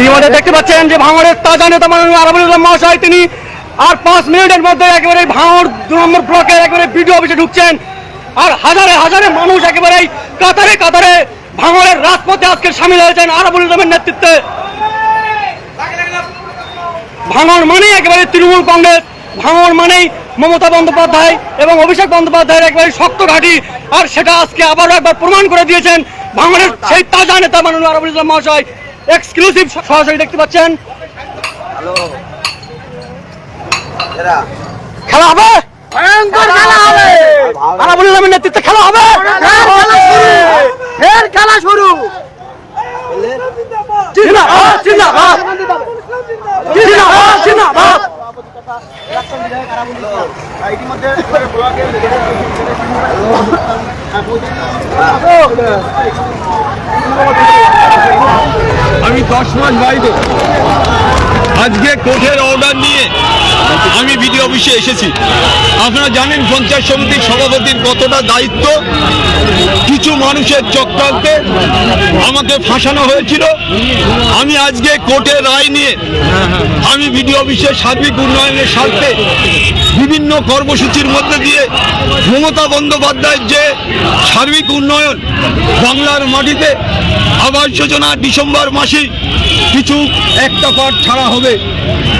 ইতিমধ্যে দেখতে পাচ্ছেন যে ভাঙড়ের তাজা নেতা মাননীয় আরাবুল ইসলাম মহাশয়, তিনি আর পাঁচ মিনিটের মধ্যে একেবারে ভাঙড় দু নম্বর ব্লকের একেবারে বিডিও অফিসে ঢুকছেন। আর হাজারে হাজারে মানুষ একেবারে কাতারে কাতারে ভাঙড়ের রাজপথে আজকে সামিল হয়েছেন আরাবুল ইসলামের নেতৃত্বে। ভাঙড় মানেই একেবারে তৃণমূল কংগ্রেস, ভাঙড় মানেই মমতা বন্দ্যোপাধ্যায় এবং অভিষেক বন্দ্যোপাধ্যায়ের একেবারে শক্ত ঘাঁটি, আর সেটা আজকে আবারও একবার প্রমাণ করে দিয়েছেন ভাঙড়ের সেই তাজা নেতা মাননীয় আরবুল ইসলাম মহাশয়। এক্সক্লুসিভ সরাসরি দেখতে পাচ্ছেন। খেলা হবে? ভয়ঙ্কর খেলা হবে। আরাবুল ইসলামের নেতৃত্বে খেলা হবে? ফের খেলা শুরু। জিন্দাবাদ জিন্দাবাদ। জিন্দাবাদ জিন্দাবাদ। আমি দশ মাস বাইরে। আজকে কোর্টের অর্ডার নিয়ে আমি বিডিও অফিসে এসেছি। আপনারা জানেন পঞ্চায়েত সমিতির সভাপতির কতটা দায়িত্ব? কিছু মানুষের চক্রান্তে আমাকে ফাঁসানো হয়েছিল। আমি আজকে কোর্টের রায় নিয়ে আমি বিডিও অফিসের সার্বিক উন্নয়নের স্বার্থে বিভিন্ন কর্মসূচির মধ্যে দিয়ে মমতা বন্দ্যোপাধ্যায়ের যে সার্বিক উন্নয়ন বাংলার মাটিতে আবাস যোজনা ডিসেম্বর মাসেই কিছু একটা পার্ট ছাড়া হবে।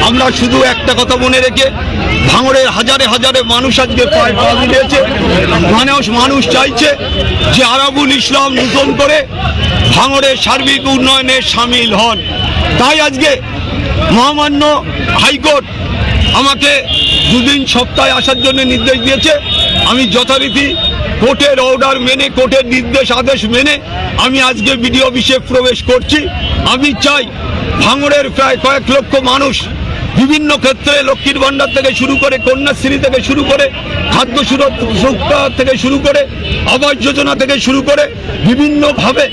আমরা শুধু একটা কথা মনে রেখে ভাঙড়ের হাজারে হাজারে মানুষ আজকে পায় পা মিলিয়েছে। মানুষ মানুষ চাইছে যে আরাবুল ইসলাম নূতন করে ভাঙড়ের সার্বিক উন্নয়নে সামিল হন। তাই আজকে মহামান্য হাইকোর্ট আমাকে দুদিন সপ্তাহে আসার জন্য নির্দেশ দিয়েছে। আমি যথারীতি কোর্টের অর্ডার মেনে, কোর্টের নির্দেশ, আদেশ মেনে আমি আজকে বিডিও অফিসে প্রবেশ করছি। আমি চাই ভাঙড়ের প্রায় কয়েক লক্ষ মানুষ বিভিন্ন ক্ষেত্রে লক্ষ্মীর ভাণ্ডার থেকে শুরু করে, কন্যাশ্রী থেকে শুরু করে, খাদ্য সুরক্ষা থেকে শুরু করে, আবাস যোজনা থেকে শুরু করে বিভিন্নভাবে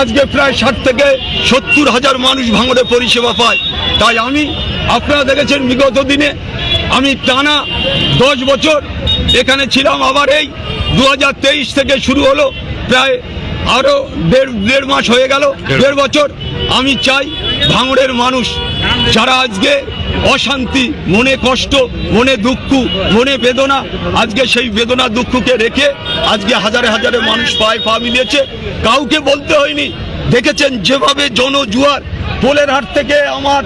আজকে প্রায় ষাট থেকে সত্তর হাজার মানুষ ভাঙড়ে পরিষেবা পায়। তাই আমি, আপনারা দেখেছেন বিগত দিনে আমি টানা দশ বছর এখানে ছিলাম আবার এই দু হাজার তেইশ থেকে শুরু হলো প্রায় আরও দেড় দেড় মাস হয়ে গেল দেড় বছর আমি চাই ভাঙড়ের মানুষ যারা আজকে অশান্তি মনে কষ্ট মনে দুঃখ মনে বেদনা আজকে সেই বেদনা দুঃখকে রেখে আজকে হাজারে হাজারে মানুষ পায়ে পা মিলিয়েছে। কাউকে বলতে হয়নি দেখেছেন যেভাবে জনজুয়ার পোলের হাট থেকে আমার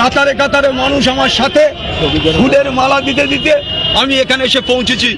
কাতারে কাতারে মানুষ আমার সাথে ফুলের মালা দিতে দিতে আমি এখানে এসে পৌঁছেছি।